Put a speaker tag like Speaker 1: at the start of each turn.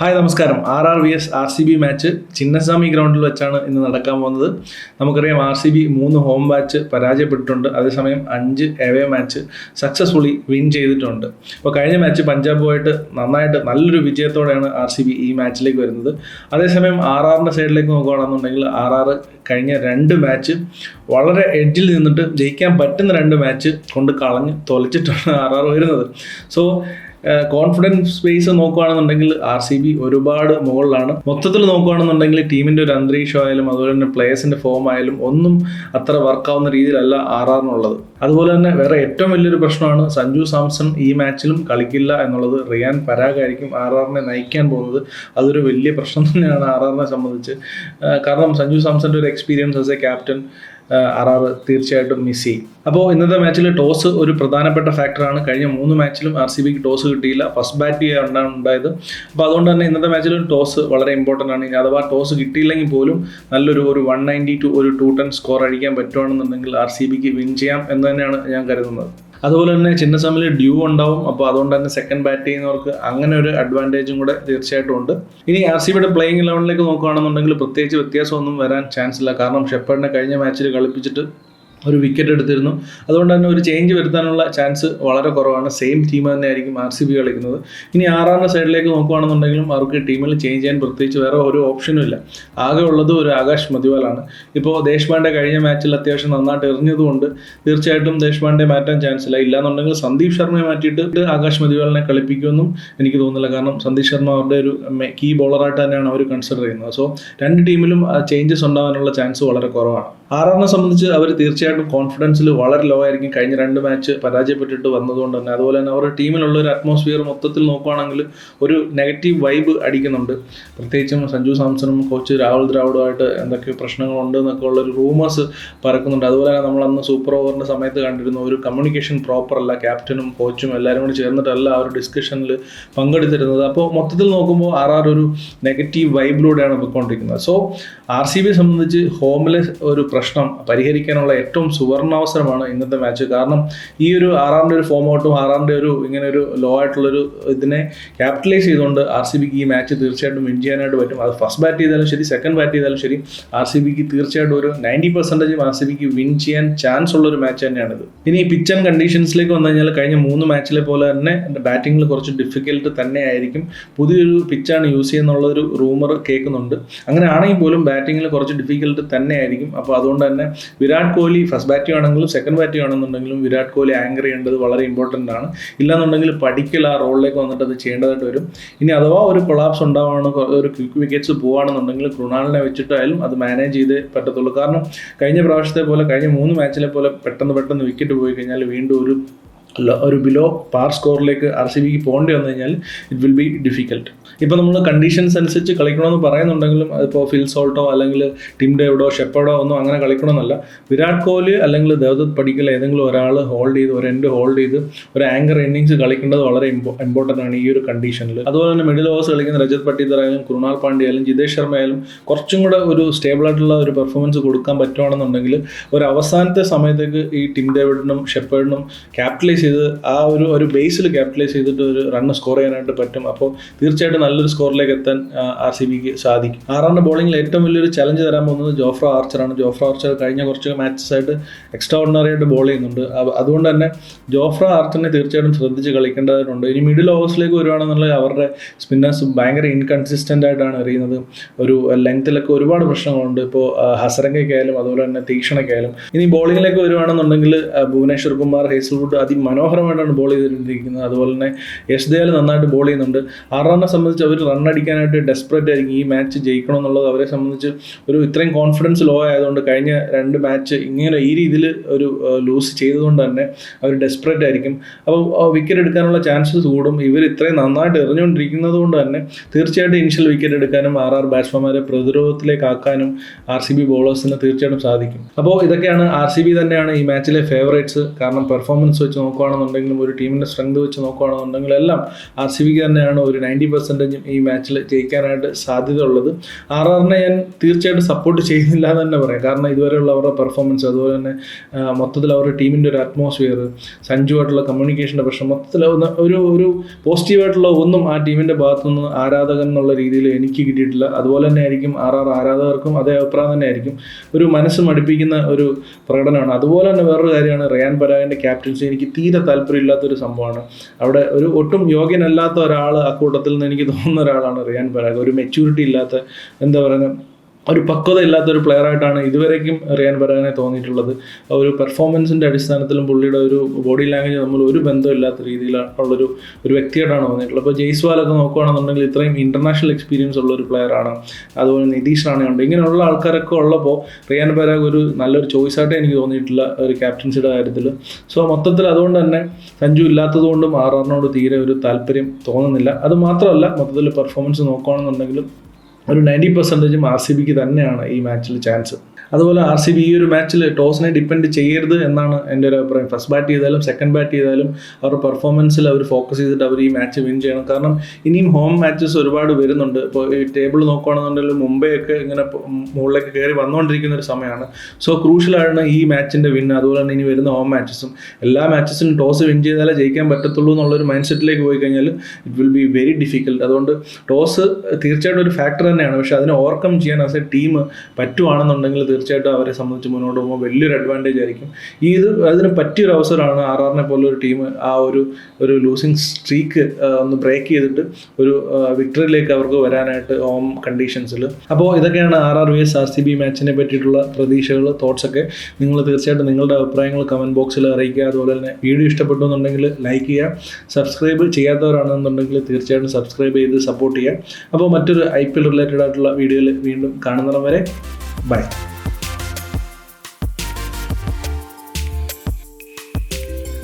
Speaker 1: Hi നമസ്കാരം. R R V S R C B match Chinnaswamy ഗ്രൗണ്ടിൽ വെച്ചാണ് ഇന്ന് നടക്കാൻ പോകുന്നത്. നമുക്കറിയാം ആർ സി ബി മൂന്ന് ഹോം മാച്ച് പരാജയപ്പെട്ടിട്ടുണ്ട്. അതേസമയം അഞ്ച് എവേ മാച്ച് സക്സസ്ഫുള്ളി വിൻ ചെയ്തിട്ടുണ്ട്. അപ്പോൾ കഴിഞ്ഞ മാച്ച് പഞ്ചാബുമായിട്ട് നന്നായിട്ട് നല്ലൊരു വിജയത്തോടെയാണ് ആർ സി ബി ഈ മാച്ചിലേക്ക് വരുന്നത്. അതേസമയം ആർ ആറിന്റെ സൈഡിലേക്ക് നോക്കുകയാണെന്നുണ്ടെങ്കിൽ ആർ ആർ കഴിഞ്ഞ രണ്ട് മാച്ച് വളരെ എഡ്ജിൽ നിന്നിട്ട് ജയിക്കാൻ പറ്റുന്ന രണ്ട് മാച്ച് കൊണ്ട് കളഞ്ഞ് തൊലച്ചിട്ടാണ് ആർ ആർ വരുന്നത്. സോ കോൺഫിഡൻസ് സ്പേസ് നോക്കുകയാണെന്നുണ്ടെങ്കിൽ ആർ സി ബി ഒരുപാട് മുകളിലാണ്. മൊത്തത്തിൽ നോക്കുകയാണെന്നുണ്ടെങ്കിൽ ടീമിന്റെ ഒരു അന്തരീക്ഷം ആയാലും അതുപോലെ തന്നെ പ്ലേയേഴ്സിന്റെ ഫോം ആയാലും ഒന്നും അത്ര വർക്കാവുന്ന രീതിയിലല്ല ആർ ആറിനുള്ളത് അതുപോലെ തന്നെ വേറെ ഏറ്റവും വലിയൊരു പ്രശ്നമാണ് സഞ്ജു സാംസൺ ഈ മാച്ചിലും കളിക്കില്ല എന്നുള്ളത്. റിയാൻ പരാഗ് ആയിരിക്കും ആർ ആറിനെ നയിക്കാൻ പോകുന്നത്. അതൊരു വലിയ പ്രശ്നം തന്നെയാണ് ആർ ആറിനെ സംബന്ധിച്ച്. കാരണം സഞ്ജു സാംസന്റെ ഒരു experience as a captain R തീർച്ചയായിട്ടും മിസ് ചെയ്യും. അപ്പോൾ ഇന്നത്തെ മാച്ചിൽ ടോസ് ഒരു പ്രധാനപ്പെട്ട ഫാക്ടറാണ് കഴിഞ്ഞ മൂന്ന് മാച്ചിലും ആർ സി ബിക്ക് ടോസ് കിട്ടിയില്ല. ഫസ്റ്റ് ബാറ്റ് ചെയ്യാണ്ടാണ് ഉണ്ടായത്. അപ്പോൾ അതുകൊണ്ട് തന്നെ ഇന്നത്തെ മാച്ചിലും ടോസ് വളരെ ഇമ്പോർട്ടന്റ് ആണ്. ഇനി അഥവാ ടോസ് കിട്ടിയില്ലെങ്കിൽ പോലും നല്ലൊരു ഒരു വൺ നയന്റി ടു ഒരു ടു ടെൻ സ്കോർ അടിക്കാൻ പറ്റുവാണെന്നുണ്ടെങ്കിൽ ആർ സി ബിക്ക് വിൻ ചെയ്യാം എന്ന് തന്നെയാണ് ഞാൻ കരുതുന്നത്. അതുപോലെ തന്നെ ചിന്നസ്വാമിൽ ഡ്യൂ ഉണ്ടാവും. അപ്പോൾ അതുകൊണ്ട് തന്നെ സെക്കൻഡ് ബാറ്റ് ചെയ്യുന്നവർക്ക് അങ്ങനെ ഒരു അഡ്വാന്റേജും കൂടെ തീർച്ചയായിട്ടും ഉണ്ട്. ഇനി ആർ സി ബിയുടെ പ്ലേയിങ് ലെവലിലേക്ക് നോക്കുകയാണെന്നുണ്ടെങ്കിൽ പ്രത്യേകിച്ച് വ്യത്യാസമൊന്നും വരാൻ ചാൻസ് ഇല്ല. കാരണം ഷെപ്പേഡിനെ കഴിഞ്ഞ മാച്ചിൽ കളിപ്പിച്ചിട്ട് ഒരു വിക്കറ്റ് എടുത്തിരുന്നു. അതുകൊണ്ട് തന്നെ ഒരു ചേഞ്ച് വരുത്താനുള്ള ചാൻസ് വളരെ കുറവാണ്. സെയിം ടീം തന്നെയായിരിക്കും ആർ സി ബി കളിക്കുന്നത്. ഇനി ആറാറിന്റെ സൈഡിലേക്ക് നോക്കുകയാണെന്നുണ്ടെങ്കിലും അവർക്ക് ടീമിൽ ചേഞ്ച് ചെയ്യാൻ പ്രത്യേകിച്ച് വേറെ ഒരു ഓപ്ഷനും ഇല്ല. ആകെ ഉള്ളത് ഒരു ആകാശ് മതിവാലാണ്. ഇപ്പോൾ ദേശ്പാണ്ഡെ കഴിഞ്ഞ മാച്ചിൽ അത്യാവശ്യം നന്നായിട്ട് എറിഞ്ഞതുകൊണ്ട് തീർച്ചയായിട്ടും ദേശ്പാണ്ഡെ മാറ്റാൻ ചാൻസ് ഇല്ല. ഇല്ലാന്നുണ്ടെങ്കിൽ സന്ദീപ് ശർമ്മയെ മാറ്റിയിട്ട് ആകാശ് മതിവാലിനെ കളിപ്പിക്കുമെന്നും എനിക്ക് തോന്നുന്നില്ല. കാരണം സന്ദീപ് ശർമ്മ അവരുടെ ഒരു കീ ബോളറായിട്ട് തന്നെയാണ് അവർ കൺസിഡർ ചെയ്യുന്നത്. സോ രണ്ട് ടീമിലും ചേഞ്ചസ് ഉണ്ടാകാനുള്ള ചാൻസ് വളരെ കുറവാണ്. ആറാറിനെ സംബന്ധിച്ച് അവർ തീർച്ചയായിട്ടും കോൺഫിഡൻസിൽ വളരെ ലോ ആയിരിക്കും. കഴിഞ്ഞ രണ്ട് മാച്ച് പരാജയപ്പെട്ടിട്ട് വന്നതുകൊണ്ട് തന്നെ. അതുപോലെ തന്നെ അവരുടെ ടീമിലുള്ള ഒരു അറ്റ്മോസ്ഫിയർ മൊത്തത്തിൽ നോക്കുകയാണെങ്കിൽ ഒരു നെഗറ്റീവ് വൈബ് അടിക്കുന്നുണ്ട്. പ്രത്യേകിച്ചും സഞ്ജു സാംസണും കോച്ച് രാഹുൽ ദ്രാവിഡുമായിട്ട് എന്തൊക്കെ പ്രശ്നങ്ങളുണ്ട് എന്നൊക്കെ ഉള്ളൊരു റൂമേഴ്സ് പറക്കുന്നുണ്ട്. അതുപോലെ തന്നെ നമ്മൾ അന്ന് സൂപ്പർ ഓവറിന്റെ സമയത്ത് കണ്ടിരുന്ന ഒരു കമ്മ്യൂണിക്കേഷൻ പ്രോപ്പർ അല്ല. ക്യാപ്റ്റനും കോച്ചും എല്ലാവരും കൂടി ചേർന്നിട്ടല്ല ആ ഒരു ഡിസ്കഷനിൽ പങ്കെടുത്തിരുന്നത്. അപ്പോൾ മൊത്തത്തിൽ നോക്കുമ്പോൾ ആർ ആർ ഒരു നെഗറ്റീവ് വൈബിലൂടെയാണ് പോയിക്കൊണ്ടിരിക്കുന്നത്. സോ ആർ സി ബിയെ സംബന്ധിച്ച് ഹോമിലെ ഒരു പ്രശ്നം പരിഹരിക്കാനുള്ള ഏറ്റവും സുവർണാവസരമാണ് ഇന്നത്തെ മാച്ച് കാരണം ഈ ഒരു ആറാറിന്റെ ഒരു ഫോം ഔട്ടും ഒരു ഇങ്ങനെ ഒരു ലോ ആയിട്ടുള്ളൊരു ഇതിനെ ക്യാപിറ്റലൈസ് ചെയ്തുകൊണ്ട് ആർ സി ബിക്ക് ഈ മാച്ച് തീർച്ചയായിട്ടും വിൻ ചെയ്യാനായിട്ട് പറ്റും. അത് ഫസ്റ്റ് ബാറ്റ് ചെയ്താലും ശരി സെക്കൻഡ് ബാറ്റ് ചെയ്താലും ശരി ആർ സി ബിക്ക് തീർച്ചയായിട്ടും ഒരു നയന്റി പെർസെന്റേജ് ആർ സി ബിക്ക് വിൻ ചെയ്യാൻ ചാൻസ് ഉള്ള ഒരു മാച്ച് തന്നെയാണിത്. ഇനി പിച്ച് ആൻഡ് കണ്ടീഷൻസിലേക്ക് വന്നു കഴിഞ്ഞാൽ കഴിഞ്ഞ മൂന്ന് മാച്ചിലെ പോലെ തന്നെ ബാറ്റിങ്ങിൽ കുറച്ച് ഡിഫിക്കൽട്ട് തന്നെ ആയിരിക്കും പുതിയൊരു പിച്ചാണ് യൂസ് ചെയ്യുന്നുള്ളൊരു റൂമർ കേൾക്കുന്നുണ്ട്. അങ്ങനെ ആണെങ്കിൽ പോലും ബാറ്റിങ്ങിൽ കുറച്ച് ഡിഫിക്കൽട്ട് തന്നെ ആയിരിക്കും അപ്പോൾ അതുകൊണ്ട് തന്നെ വിരാട് കോഹ്ലി ഫസ്റ്റ് ബാറ്റ് ആണെങ്കിലും സെക്കൻഡ് ബാറ്റ് ആണെന്നുണ്ടെങ്കിലും വിരാട് കോഹ്ലി ആങ്കർ ചെയ്യേണ്ടത് വളരെ ഇമ്പോർട്ടന്റ് ആണ്. ഇല്ലാന്നുണ്ടെങ്കിൽ പഠിക്കൽ ആ റോളിലേക്ക് വന്നിട്ട് അത് ചെയ്യേണ്ടതായിട്ട് വരും. ഇനി അഥവാ ഒരു കൊളാപ്സ് ഉണ്ടാവുകയാണ് ഒരു ക്വിക്ക് വിക്കറ്റ്സ് പോവുകയാണെന്നുണ്ടെങ്കിൽ കൃണാലിനെ വെച്ചിട്ടായാലും അത് മാനേജ് ചെയ്ത് പറ്റത്തുള്ളൂ. കാരണം കഴിഞ്ഞ പ്രാവശ്യത്തെ പോലെ കഴിഞ്ഞ മൂന്ന് മാച്ചിലെ പോലെ പെട്ടെന്ന് പെട്ടെന്ന് വിക്കറ്റ് പോയി കഴിഞ്ഞാൽ വീണ്ടും ഒരു ഒരു ബിലോ പാർ സ്കോറിലേക്ക് ആർ സി ബിക്ക് പോകേണ്ടി വന്നു കഴിഞ്ഞാൽ ഇറ്റ് വിൽ ബി ഡിഫിക്കൽട്ട് ഇപ്പോൾ നമ്മൾ കണ്ടീഷൻസ് അനുസരിച്ച് കളിക്കണമെന്ന് പറയുന്നുണ്ടെങ്കിലും അതിപ്പോൾ ഫിൽ സോൾട്ടോ അല്ലെങ്കിൽ ടിം ഡേവിഡോ ഷെപ്പേഡോ ഒന്നും അങ്ങനെ കളിക്കണമെന്നല്ല. വിരാട് കോഹ്ലി അല്ലെങ്കിൽ ദേവദത്ത് പടിക്കൽ ഏതെങ്കിലും ഒരാൾ ഹോൾഡ് ചെയ്ത് ഒരു എൻഡ് ഹോൾഡ് ചെയ്ത് ഒരു ആങ്കർ ഇന്നിങ്സ് കളിക്കേണ്ടത് വളരെ ഇമ്പോർട്ടന്റ് ആണ് ഈ ഒരു കണ്ടീഷനിൽ അതുപോലെ തന്നെ മിഡിൽ ഓവേഴ്സ് കളിക്കുന്ന രജത് പട്ടീദർ ആയാലും കൃണാൽ പാണ്ഡ്യ ആയാലും ജിതേഷ് ശർമ്മ ആയാലും കുറച്ചും കൂടെ ഒരു സ്റ്റേബിൾ ആയിട്ടുള്ള ഒരു പെർഫോമൻസ് കൊടുക്കാൻ പറ്റുവാണെന്നുണ്ടെങ്കിൽ ഒരു അവസാനത്തെ സമയത്തേക്ക് ഈ ടിം ഡേവിഡിനും ഷെപ്പേഡിനും ക്യാപിറ്റലൈസ് ചെയ്ത് ആ ഒരു ഒരു ബേസിൽ ക്യാപിറ്റലൈസ് ചെയ്തിട്ട് ഒരു റണ്ണ് സ്കോർ ചെയ്യാനായിട്ട് പറ്റും. അപ്പോൾ തീർച്ചയായിട്ടും നല്ലൊരു സ്കോറിലേക്ക് എത്താൻ ആർ സി ബിക്ക് സാധിക്കും. ആറാറിന്റെ ബോളിംഗിൽ ഏറ്റവും വലിയൊരു ചലഞ്ച് തരാൻ പോകുന്നത് ജോഫ്ര ആർച്ചറാണ് ജോഫ്ര ആർച്ചർ കഴിഞ്ഞ കുറച്ച് മാച്ചസ് ആയിട്ട് എക്സ്ട്രാ ഓർഡിനറി ആയിട്ട് ബോൾ ചെയ്യുന്നുണ്ട്. അതുകൊണ്ട് തന്നെ ജോഫ്ര ആർച്ചറിനെ തീർച്ചയായിട്ടും ശ്രദ്ധിച്ച് കളിക്കേണ്ടതായിട്ടുണ്ട് ഇനി മിഡിൽ ഓവേഴ്സിലേക്ക് വരുവാണെന്നുണ്ടെങ്കിൽ അവരുടെ സ്പിന്നേഴ്സ് ഭയങ്കര ഇൻകൺസിസ്റ്റന്റ് ആയിട്ടാണ് എറിയുന്നത്. ഒരു ലെങ്ത്തിലൊക്കെ ഒരുപാട് പ്രശ്നങ്ങളുണ്ട്. ഇപ്പോൾ ഹസരംഗയ്ക്കായാലും അതുപോലെ തന്നെ തീക്ഷണയ്ക്കായാലും. ഇനി ബോളിങ്ങിലേക്ക് വരുവാണെന്നുണ്ടെങ്കിൽ ഭുവനേശ്വർ കുമാർ ഹേസൽവുഡ് അതിമനോഹരമായിട്ടാണ് ബോൾ ചെയ്തിരിക്കുന്നത്. അതുപോലെ തന്നെ യശ് ദയാൽ നന്നായിട്ട് ബോൾ ചെയ്യുന്നുണ്ട്. ആറാറിനെ സംബന്ധിച്ച് അവർ റൺ ഡെസ്പറേറ്റ് ആയിരിക്കും. ഈ മാച്ച് ജയിക്കണം എന്നുള്ളത് അവരെ സംബന്ധിച്ച് ഒരു ഇത്രയും കോൺഫിഡൻസ് ലോ ആയതുകൊണ്ട് കഴിഞ്ഞ രണ്ട് മാച്ച് ഇങ്ങനെ ഈ രീതിയിൽ ഒരു ലൂസ് ചെയ്തതുകൊണ്ട് തന്നെ അവർ ഡെസ്പ്രേറ്റ് ആയിരിക്കും. അപ്പോൾ വിക്കറ്റ് എടുക്കാനുള്ള ചാൻസസ് കൂടും. ഇവർ ഇത്രയും നന്നായിട്ട് എറിഞ്ഞുകൊണ്ടിരിക്കുന്നത് കൊണ്ട് തന്നെ തീർച്ചയായിട്ടും ഇനിഷ്യൽ വിക്കറ്റ് എടുക്കാനും ആർ ആർ ബാറ്റ്സ്മാൻമാരെ പ്രതിരോധത്തിലേക്ക് ആക്കാനും ആർ സി ബി ബോളേഴ്സിന് തീർച്ചയായിട്ടും സാധിക്കും. അപ്പോൾ ഇതൊക്കെയാണ് ആർ സി ബി തന്നെയാണ് ഈ മാച്ചിലെ ഫേവറേറ്റ്സ് കാരണം പെർഫോമൻസ് വെച്ച് നോക്കുക നോക്കുകയാണെന്നുണ്ടെങ്കിലും ഒരു ടീമിന്റെ സ്ട്രെങ്ത് വെച്ച് നോക്കുകയാണെന്നുണ്ടെങ്കിലും എല്ലാം ആർ സി ബിക്ക് തന്നെയാണ് ഒരു നയന്റി പെർസെന്റേജും ഈ മാച്ചിൽ ജയിക്കാനായിട്ട് സാധ്യത ഉള്ളത് ആർ ആറിനെ ഞാൻ തീർച്ചയായിട്ടും സപ്പോർട്ട് ചെയ്യുന്നില്ല എന്ന് തന്നെ പറയാം. കാരണം ഇതുവരെയുള്ള അവരുടെ പെർഫോമൻസ് അതുപോലെ തന്നെ മൊത്തത്തിൽ അവരുടെ ടീമിന്റെ ഒരു അറ്റ്മോസ്ഫിയർ സഞ്ജുവായിട്ടുള്ള കമ്മ്യൂണിക്കേഷന്റെ പ്രശ്നം മൊത്തത്തിൽ ഒരു ഒരു പോസിറ്റീവായിട്ടുള്ള ഒന്നും ആ ടീമിന്റെ ഭാഗത്തുനിന്ന് ആരാധകൻ എന്നുള്ള രീതിയിൽ എനിക്ക് കിട്ടിയിട്ടില്ല. അതുപോലെ തന്നെ ആയിരിക്കും ആർ ആർ ആരാധകർക്കും അതേ അഭിപ്രായം തന്നെ ആയിരിക്കും. ഒരു മനസ്സ് മടുപ്പിക്കുന്ന ഒരു പ്രകടനമാണ്. അതുപോലെ തന്നെ വേറൊരു കാര്യമാണ് റിയാൻ പരാഗിന്റെ ക്യാപ്റ്റൻസി എനിക്ക് തീരെ താല്പര്യമില്ലാത്തൊരു സംഭവമാണ്. അവിടെ ഒരു ഒട്ടും യോഗ്യനല്ലാത്ത ഒരാൾ ആ കൂട്ടത്തിൽ നിന്ന് എനിക്ക് തോന്നുന്ന ഒരാളാണ് റിയാൻ പരാഗ്. ഒരു മെച്യൂരിറ്റി ഇല്ലാത്ത എന്താ പറയുക ഒരു പക്വത ഇല്ലാത്തൊരു ആയിട്ടാണ് ഇതുവരേക്കും റിയാൻ പരാഗിനെ തോന്നിയിട്ടുള്ളത്. ഒരു പെർഫോമൻസിന്റെ അടിസ്ഥാനത്തിലും പുള്ളിയുടെ ഒരു ബോഡി ലാംഗ്വേജ് നമ്മൾ ഒരു ബന്ധമില്ലാത്ത രീതിയിലുള്ളൊരു ഒരു വ്യക്തിയായിട്ടാണ് തോന്നിയിട്ടുള്ളത്. അപ്പോൾ ജയ്സ്വാലൊക്കെ നോക്കുകയാണെന്നുണ്ടെങ്കിൽ ഇത്രയും ഇന്റർനാഷണൽ എക്സ്പീരിയൻസ് ഉള്ള ഒരു പ്ലെയറാണ് അതുപോലെ നിതീഷ് റാണയുണ്ട്. ഇങ്ങനെയുള്ള ആൾക്കാരൊക്കെ ഉള്ളപ്പോൾ റിയാൻ പരാഗ് ഒരു നല്ലൊരു ചോയ്സ് ആയിട്ട് എനിക്ക് തോന്നിയിട്ടില്ല ഒരു ക്യാപ്റ്റൻസിയുടെ കാര്യത്തിൽ സോ മൊത്തത്തിൽ അതുകൊണ്ട് തന്നെ സഞ്ജു ഇല്ലാത്തത് കൊണ്ടും ആർ തീരെ ഒരു താല്പര്യം തോന്നുന്നില്ല. അത് മാത്രമല്ല മൊത്തത്തിൽ പെർഫോമൻസ് നോക്കുകയാണെന്നുണ്ടെങ്കിലും ഒരു നയന്റി പെർസെന്റേജും ആർ സി ബിക്ക് തന്നെയാണ് ഈ മാച്ചിൽ ചാൻസ് അതുപോലെ ആർ സി ബി ഈ ഒരു മാച്ചിൽ ടോസിനെ ഡിപ്പെൻഡ് ചെയ്യരുത് എന്നാണ് എന്റെ ഒരു അഭിപ്രായം. ഫസ്റ്റ് ബാറ്റ് ചെയ്താലും സെക്കൻഡ് ബാറ്റ് ചെയ്താലും അവരുടെ പെർഫോമൻസിൽ അവർ ഫോക്കസ് ചെയ്തിട്ട് അവർ ഈ മാച്ച് വിൻ ചെയ്യണം. കാരണം ഇനിയും ഹോം മാച്ചസ് ഒരുപാട് വരുന്നുണ്ട്. ഇപ്പോൾ ഈ ടേബിൾ നോക്കുകയാണെന്നുണ്ടെങ്കിൽ മുംബൈയൊക്കെ ഇങ്ങനെ മുകളിലേക്ക് കയറി വന്നുകൊണ്ടിരിക്കുന്ന ഒരു സമയമാണ്. സോ ക്രൂഷ്യലാണ് ഈ മാച്ചിന്റെ വിൻ അതുപോലെ തന്നെ ഇനി വരുന്ന ഹോം മാച്ചസും എല്ലാ മാച്ചസിനും ടോസ് വിൻ ചെയ്താലേ ജയിക്കാൻ പറ്റത്തുള്ളൂ എന്നുള്ളൊരു മൈൻഡ് സെറ്റിലേക്ക് പോയി കഴിഞ്ഞാൽ it will be very difficult അതുകൊണ്ട് ടോസ് തീർച്ചയായിട്ടും ഒരു ഫാക്ടർ തന്നെയാണ്. പക്ഷേ അതിനെ ഓവർകം ചെയ്യാൻ ആസ് എ ടീം പറ്റുവാണെന്നുണ്ടെങ്കിൽ തീർച്ചയായിട്ടും അവരെ സംബന്ധിച്ച് മുന്നോട്ട് പോകുമ്പോൾ വലിയൊരു അഡ്വാന്റേജ് ആയിരിക്കും. ഈ ഇത് അതിന് പറ്റിയൊരു അവസരമാണ് ആർ ആറിനെ പോലെ ഒരു ടീം ആ ഒരു ഒരു ലൂസിങ് സ്ട്രീക്ക് ഒന്ന് ബ്രേക്ക് ചെയ്തിട്ട് ഒരു വിക്ടറിയിലേക്ക് അവർക്ക് വരാനായിട്ട് ഹോം കണ്ടീഷൻസിൽ അപ്പോൾ ഇതൊക്കെയാണ് R R V S R C B മാച്ചിനെ പറ്റിയിട്ടുള്ള പ്രതീക്ഷകൾ തോട്ട്സ് ഒക്കെ. നിങ്ങൾ തീർച്ചയായിട്ടും നിങ്ങളുടെ അഭിപ്രായങ്ങൾ കമന്റ് ബോക്സിൽ അറിയിക്കുക. അതുപോലെ തന്നെ വീഡിയോ ഇഷ്ടപ്പെട്ടു എന്നുണ്ടെങ്കിൽ ലൈക്ക് ചെയ്യുക. സബ്സ്ക്രൈബ് ചെയ്യാത്തവരാണെന്നുണ്ടെങ്കിൽ തീർച്ചയായിട്ടും സബ്സ്ക്രൈബ് ചെയ്ത് സപ്പോർട്ട് ചെയ്യുക. അപ്പോൾ മറ്റൊരു ഐ പി എൽ റിലേറ്റഡ് ആയിട്ടുള്ള വീഡിയോയിൽ വീണ്ടും കാണുന്നവരെ ബൈ